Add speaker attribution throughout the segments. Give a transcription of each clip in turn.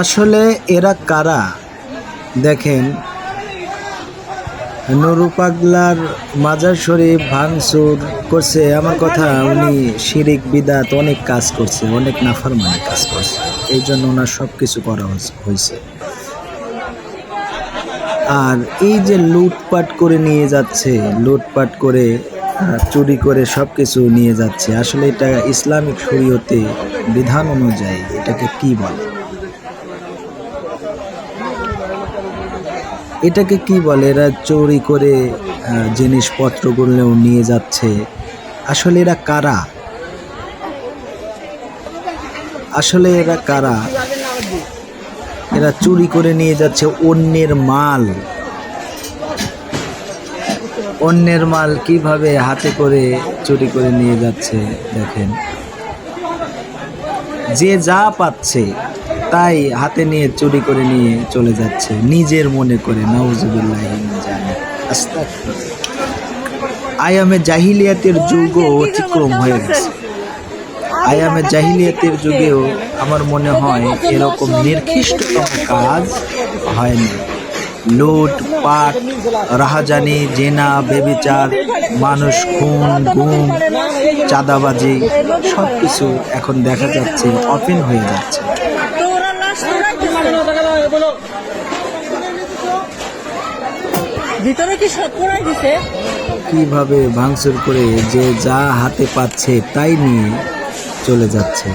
Speaker 1: আসলে এরা কারা? দেখেন, নুরু পাগলার মাজার শরীফ ভাঙচুর করছে আমার কথা উনি শিরিক, বিদাত অনেক কাজ করছে, অনেক নাফারমানি কাজ করছে। এই জন্য ওনার সব কিছু করা হয়েছে। আর এই যে লুটপাট করে নিয়ে যাচ্ছে, লুটপাট করে চুরি করে সব কিছু নিয়ে যাচ্ছে, আসলে এটা ইসলামিক শরীয়তে বিধান অনুযায়ী এটাকে কি বলে? এটাকে কি বলে? এরা চুরি করে জিনিসপত্রগুলো নিয়ে যাচ্ছে। আসলে এরা কারা? আসলে এরা কারা? এরা চুরি করে নিয়ে যাচ্ছে অন্যের মাল। অন্যের মাল কীভাবে হাতে করে চুরি করে নিয়ে যাচ্ছে, দেখেন। যে যা পাচ্ছে তাই হাতে নিয়ে চুরি করে নিয়ে চলে যাচ্ছে। নিজের মনে করে, নাউজুবিল্লাহ জানি আয়ামে জাহিলিয়াতের যুগও অতিক্রম হয়ে গেছে। আয়ামে জাহিলিয়াতের যুগেও আমার মনে হয় এরকম নির্দিষ্টতম কাজ হয়নি। লুট, পাট, রাহাজানি, জেনা, বেবিচার, মানুষ, খুন, গুম, চাঁদাবাজি সব কিছু এখন দেখা যাচ্ছে অপেন হয়ে যাচ্ছে।
Speaker 2: ভিতরে কি দিছে?
Speaker 1: কীভাবে ভাঙচুর করে যে যা হাতে পাচ্ছে তাই নিয়ে চলে যাচ্ছে?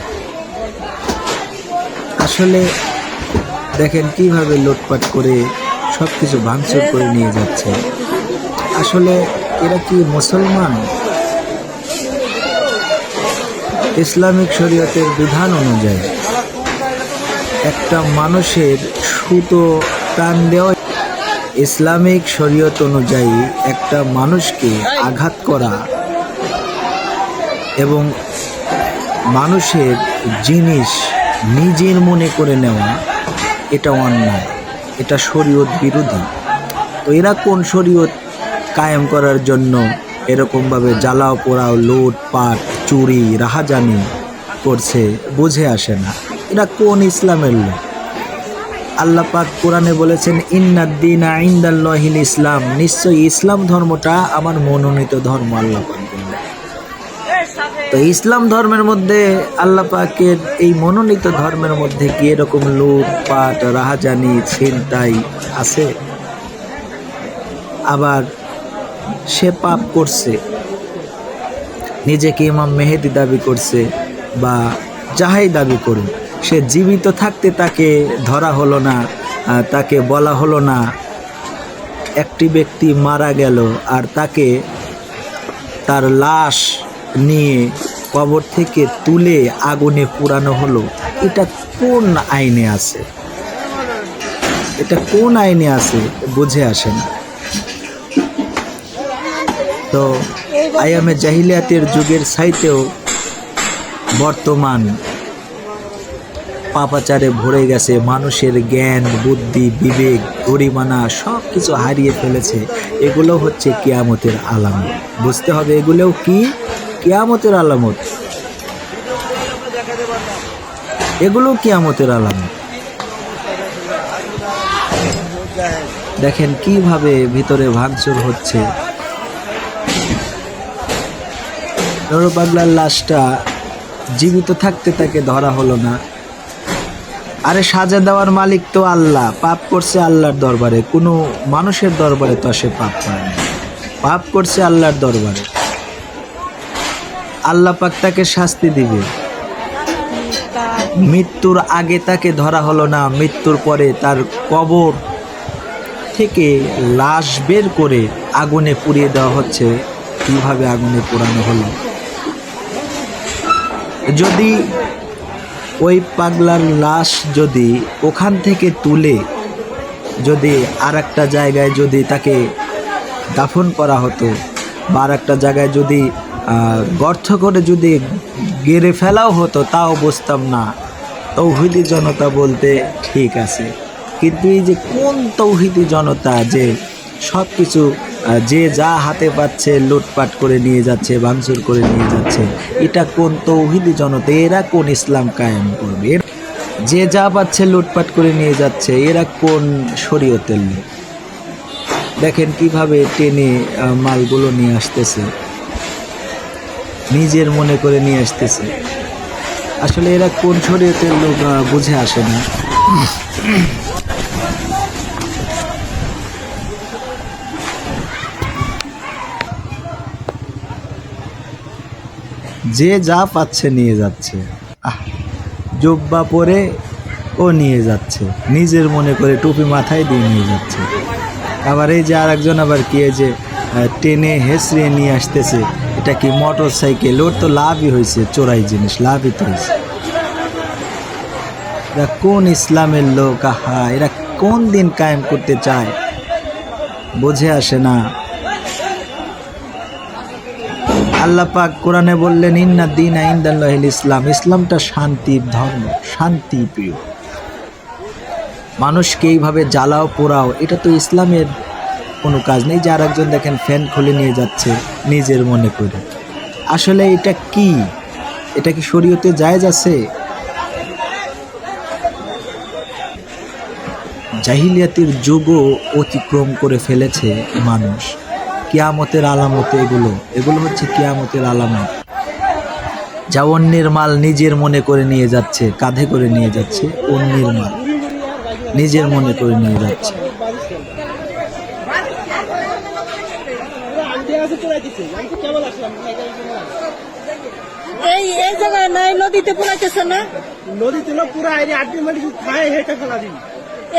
Speaker 1: আসলে দেখেন কীভাবে লুটপাট করে সব কিছু ভাঙচুর করে নিয়ে যাচ্ছে। আসলে এরা কি মুসলমান? ইসলামিক শরীয়তের বিধান অনুযায়ী একটা মানুষের সুতো টান দেওয়া ইসলামিক শরীয়ত অনুযায়ী একটা মানুষকে আঘাত করা এবং মানুষের জিনিস নিজের মনে করে নেওয়া, এটা অন্যায়, এটা শরীয়ত বিরোধী। তো এরা কোন শরীয়ত কায়েম করার জন্য এরকমভাবে জ্বালাও, পোড়াও, লুট, পাট, চুরি, রাহাজানি করছে, বুঝে আসে না। এরা কোন ইসলামের লোক? আল্লাহ পাক কোরআনে বলেছেন ইন্নাদ্দিন আইন্দাল্লাহিল ইসলাম। নিশ্চয়ই ইসলাম ধর্মটা আমার মনোনীত ধর্ম, আল্লাহ তো ইসলাম ধর্মের মধ্যে আল্লাহ পাকের এই মনোনীত ধর্মের মধ্যে কি এরকম লুট পাট রাহাজানি, ছিনতাই আছে? আবার সে পাপ করছে, নিজেকে ইমাম মেহেদি দাবি করছে বা যাহাই দাবি করুন সে জীবিত থাকতে তাকে ধরা হলো না তাকে বলা হলো না। একটি ব্যক্তি মারা গেল আর তাকে তার লাশ নিয়ে কবর থেকে তুলে আগুনে পোড়ানো হলো। এটা কোন আইনে আছে? এটা কোন আইনে আছে বুঝে আসে না। তো আয়ামে জাহিলিয়াতের যুগের সাইতেও বর্তমান পাপাচারে ভরে গেছে, মানুষের জ্ঞান, বুদ্ধি, বিবেক, গরিমানা সব কিছু হারিয়ে ফেলেছে। এগুলো হচ্ছে কেয়ামতের আলামত। বুঝতে হবে এগুলোও কি? কেয়ামতের আলামত। এগুলো কেয়ামতের আলামত। দেখেন কীভাবে ভিতরে ভাঙচুর হচ্ছে। নুরু পাগলার লাশটা জীবিত থাকতে তাকে ধরা হলো না। আরে সাজা দেওয়ার মালিক তো আল্লাহ, পাপ করছে আল্লাহর দরবারে। কোনো মানুষের দরবারে তো সে পাপ করে না। পাপ করছে আল্লাহর দরবারে। আল্লাহ পাক তাকে শাস্তি দিবে। মৃত্যুর আগে তাকে ধরা হলো না, মৃত্যুর পরে তার কবর থেকে লাশ বের করে আগুনে পুড়িয়ে দেওয়া হচ্ছে। কীভাবে আগুনে পোড়ানো হলো? যদি ওই পাগলার লাশ যদি ওখান থেকে তুলে, যদি আর একটা জায়গায় যদি তাকে দাফন করা হতো বা আর একটা জায়গায় যদি গর্ত করে যদি গেড়ে ফেলাও হতো, তাও বুঝতাম না। তৌহিদি জনতা বলতে ঠিক আছে। কিন্তু এই যে কোন তৌহিদি জনতা যে সব কিছু যে যা হাতে পাচ্ছে, লুটপাট করে নিয়ে যাচ্ছে, ভাঙচুর করে নিয়ে যাচ্ছে, এটা কোন তৌহিদি জনতা? এরা কোন ইসলাম কায়েম করবে? যে যা পাচ্ছে, লুটপাট করে নিয়ে যাচ্ছে, এরা কোন শরীয়তের লোক? দেখেন কীভাবে টেনে মালগুলো নিয়ে আসতেছে। নিজের মনে করে নিয়ে আসতেছে। আসলে এরা কোন শরীয়তের লোক বুঝে আসে না। যে যা পাচ্ছে নিয়ে যাচ্ছে। আহ, জব্বা পরে ও নিয়ে যাচ্ছে। নিজের মনে করে টুপি মাথায় দিয়ে নিয়ে যাচ্ছে। আবার এই যে আর একজন আবার কি যে টেনে হেসড়ে নিয়ে আসতেছে, এটা কি মোটর সাইকেল ওর তো লাভই হয়েছে, চোরাই জিনিস, লাভই তো হয়েছে। এরা কোন ইসলামের লোক? আহা, এরা কোন দিন কায়েম করতে চায়? বোঝে আসে না। আল্লাহ পাক কোরআনে বললেন, ইন্না দিন ইন্দাল্লাহিল ইসলাম। ইসলামটা শান্তির ধর্ম, শান্তি প্রিয়। মানুষকে এইভাবে জ্বালাও, পোড়াও, এটা তো ইসলামের কোনো কাজ নেই। যে আর একজন দেখেন ফ্যান খুলে নিয়ে যাচ্ছে নিজের মনে করে। আসলে এটা কি? এটা কি শরীয়তে জায়েজ আছে? জাহিলিয়াতির যুগও অতিক্রম করে ফেলেছে মানুষ। কিয়ামতের আলামত এগুলো। এগুলো হচ্ছে কিয়ামতের আলামত। যা অন্যের মাল নিজের মনে করে নিয়ে যাচ্ছে কাঁধে করে নিয়ে যাচ্ছে অন্যের মাল নিজের মনে করে নিয়ে যাচ্ছে।
Speaker 2: এই এই জায়গায় নাই নদীতে পুরাইতেছে না?
Speaker 3: নদীতে লোক পুরা এই আড্ডি মাটি খায় হেঁটে ফেলা দিন।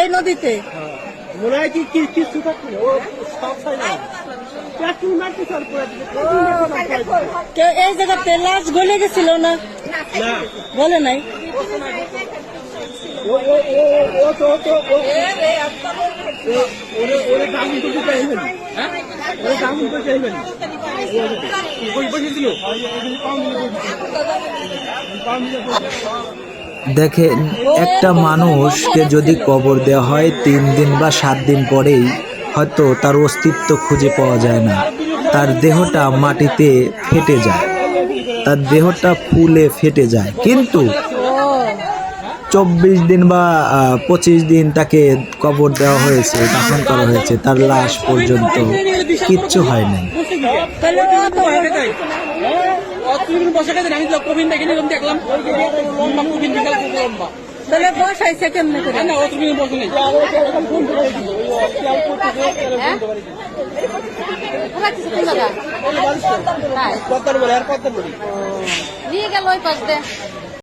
Speaker 2: এই নদীতে?
Speaker 3: মনে হয় কি কি কিছু থাকবে ও সব
Speaker 2: এই জায়গাতে লাশ গলে গেছিল না বলে নাই
Speaker 3: হ্যাঁ
Speaker 1: দেখেন একটা মানুষকে যদি কবর দেওয়া হয় তিন দিন বা সাত দিন পরেই হয়তো তার অস্তিত্ব খুঁজে পাওয়া যায় না। তার দেহটা মাটিতে ফেটে যায়। তার দেহটা ফুলে ফেটে যায়। কিন্তু চব্বিশ দিন বা পঁচিশ দিন তাকে কবর দেওয়া হয়েছে, দাফন করা হয়েছে। তার লাশ পর্যন্ত কিচ্ছু হয় নাই।
Speaker 2: তাহলে বসাইছে কেমনে করে?
Speaker 3: না তুমি বসে নেই। কত বলে আর কত বলি
Speaker 4: নিয়ে গেল ওই পাশ দিয়ে।